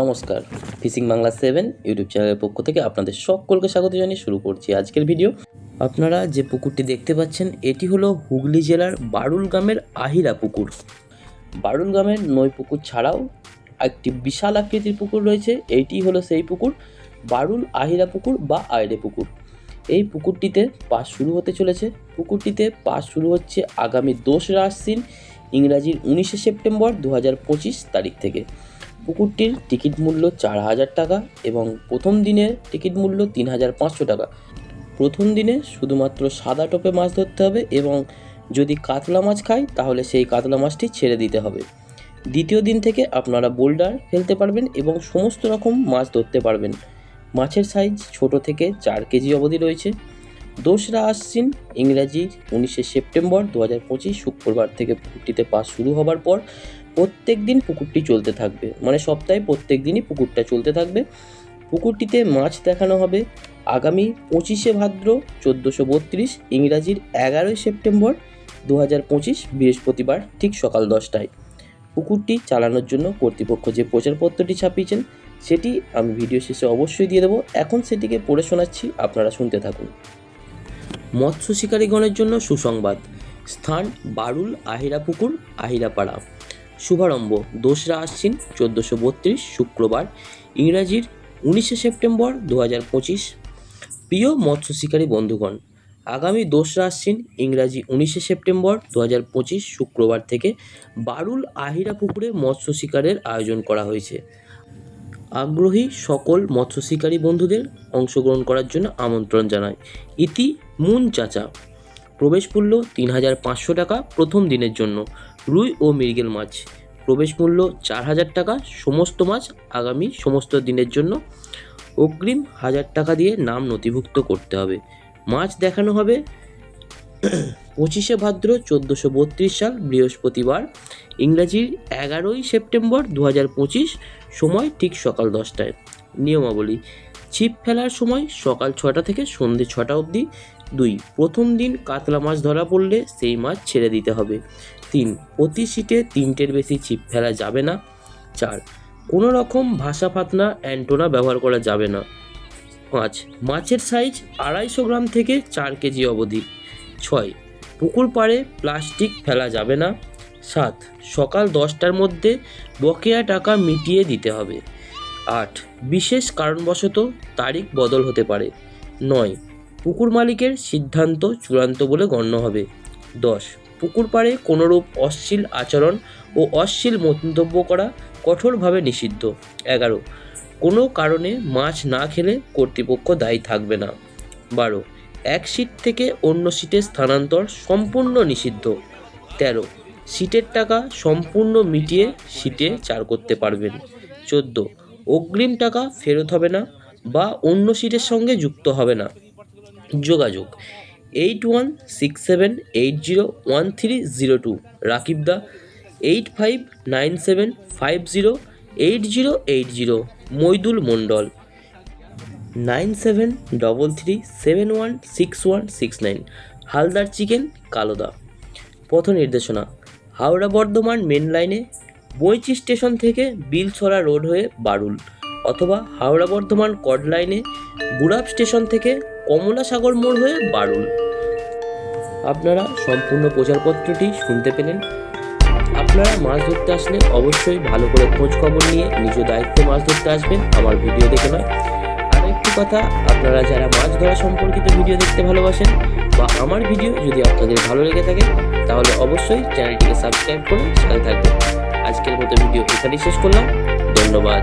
নমস্কার। Fishing Bangla seven YouTube চ্যানেলের পক্ষ থেকে আপনাদের সকলকে স্বাগত জানিয়ে শুরু করছি আজকের ভিডিও। আপনারা যে পুকুরটি দেখতে পাচ্ছেন, এটি হলো হুগলি জেলার বারুল গ্রামের আহিরা পুকুর। বারুল গ্রামের নই পুকুর ছাড়াও একটি বিশাল আকৃতির পুকুর রয়েছে, এইটি হলো সেই পুকুর, বারুল আহিরা পুকুর বা আইরে পুকুর। এই পুকুরটিতে পাস শুরু হতে চলেছে। পুকুরটিতে পাস শুরু হচ্ছে আগামী দোসরা আশ্বিন, ইংরাজির উনিশে সেপ্টেম্বর দু হাজার পঁচিশ তারিখ থেকে। পুকুরটির টিকিট মূল্য চার হাজার টাকা এবং প্রথম দিনের টিকিট মূল্য তিন হাজার পাঁচশো টাকা। প্রথম দিনে শুধুমাত্র সাদা টোপে মাছ ধরতে হবে এবং যদি কাতলা মাছ খায়, তাহলে সেই কাতলা মাছটি ছেড়ে দিতে হবে। দ্বিতীয় দিন থেকে আপনারা বোল্ডার ফেলতে পারবেন এবং সমস্ত রকম মাছ ধরতে পারবেন। মাছের সাইজ ছোট থেকে চার কেজি অবধি রয়েছে। দোসরা আশ্বিন, ইংরাজি উনিশে সেপ্টেম্বর দু হাজার পঁচিশ, শুক্রবার থেকে পুকুরটিতে পাস শুরু হবার পর প্রত্যেক দিন পুকুরটি চলতে থাকবে। মানে সপ্তাহে প্রত্যেক দিনই পুকুরটা চলতে থাকবে। পুকুরটিতে মাছ দেখানো হবে আগামী পঁচিশে ভাদ্র চোদ্দোশো বত্রিশ, ইংরাজির এগারোই সেপ্টেম্বর দু হাজার পঁচিশ, বৃহস্পতিবার ঠিক সকাল দশটায়। পুকুরটি চালানোর জন্য কর্তৃপক্ষ যে প্রচারপত্রটি ছাপিয়েছেন, সেটি আমি ভিডিও শেষে অবশ্যই দিয়ে দেবো। এখন সেটিকে পড়ে শোনাচ্ছি, আপনারা শুনতে থাকুন। মৎস্য শিকারীগণের জন্য সুসংবাদ। স্থান বারুল আহিরা পুকুর আহিরাপাড়া। শুভারম্ভ, দোসরা আশ্বিন চোদ্দোশো বত্রিশ, শুক্রবার, ইংরাজির উনিশে সেপ্টেম্বর দু হাজার পঁচিশ। প্রিয় মৎস্য শিকারী বন্ধুগণ, আগামী দোসরা আশ্বিন ইংরাজি উনিশে সেপ্টেম্বর দু হাজার পঁচিশ, শুক্রবার থেকে বারুল আহিরা পুকুরে মৎস্য শিকারের আয়োজন করা হয়েছে। আগ্রহী সকল মৎস্য শিকারী বন্ধুদের অংশগ্রহণ করার জন্য আমন্ত্রণ জানায়। ইতি মুন চাচা। প্রবেশ মূল্য তিন হাজার পাঁচশো টাকা প্রথম দিনের জন্য। রুই ও মৃগেল মাছ। প্রবেশ মূল্য চার হাজার টাকা সমস্ত মাছ আগামী সমস্ত দিনের জন্য। অগ্রিম হাজার টাকা দিয়ে নাম নথিভুক্ত করতে হবে। মাছ দেখানো হবে পঁচিশে ভাদ্র চোদ্দোশো বত্রিশ সাল, বৃহস্পতিবার। ইংরাজির এগারোই সেপ্টেম্বর দু পঁচিশ, সময় ঠিক সকাল দশটায়। নিয়মাবলী, ছিপ ফেলার সময় সকাল ছটা থেকে সন্ধে ছটা অবধি। দুই, প্রথম দিন কাতলা মাছ ধরা পড়লে সেই মাছ ছেড়ে দিতে হবে। তিন, প্রতি সিটে তিনটের বেশি ছিপ ফেলা যাবে না। চার, কোনো রকম ভাষা ফাতনা অ্যান্টোনা ব্যবহার করা যাবে না। পাঁচ, মাছের সাইজ আড়াইশো গ্রাম থেকে চার কেজি অবধি। ছয় পুকুর পাড়ে প্লাস্টিক ফেলা যাবে না। সাত, সকাল দশটার মধ্যে বকেয়া টাকা মিটিয়ে দিতে হবে। আট, বিশেষ কারণবশত তারিখ বদল হতে পারে। নয়, পুকুর মালিকের সিদ্ধান্ত চূড়ান্ত বলে গণ্য হবে। দশ, পুকুর পাড়ে কোনোরূপ অশ্লীল আচরণ ও অশ্লীল মন্তব্য করা কঠোরভাবে নিষিদ্ধ। এগারো, কোনো কারণে মাছ না খেলে কর্তৃপক্ষ দায়ী থাকবে না। বারো এক সিট থেকে অন্য সিটে স্থানান্তর সম্পূর্ণ নিষিদ্ধ। তেরো, সিটের টাকা সম্পূর্ণ মিটিয়ে সিটে চার করতে পারবেন। চোদ্দ, অগ্রিম টাকা ফেরত হবে না বা অন্য সিটের সঙ্গে যুক্ত হবে না। যোগাযোগ eight one six seven eight zero one three zero two Rakib da eight five nine seven five zero eight zero eight zero Moidul Mondal. Nine seven double three seven one six one six nine. Haldar chicken, Kaloda. পথ নির্দেশনা। Howrah Bardhaman main লাইনে Boinchi station থেকে বিলছড়া road হয়ে বারুল, অথবা Howrah Bardhaman code লাইনে বুড়াব station থেকে কমলা সাগর মোড় হয়ে বারুল। আপনারা সম্পূর্ণ প্রচারপত্রটি শুনতে পেলেন। আপনারা মাছ ধরতে আসলে অবশ্যই ভালো করে খোঁজ খবর নিয়ে, নিজ দায়িত্বে মাছ ধরতে আসবেন। আমার ভিডিও দেখে নয়। কথা, আপনারা যারা মাছ ধরা সম্পর্কিত ভিডিও দেখতে ভালোবাসেন বা আমার ভিডিও যদি আপনাদের ভালো লেগে থাকে, তাহলে অবশ্যই চ্যানেলটিকে সাবস্ক্রাইব করে সাথে থাকবেন। আজকের মতো ভিডিও এখানেই শেষ করলাম। ধন্যবাদ।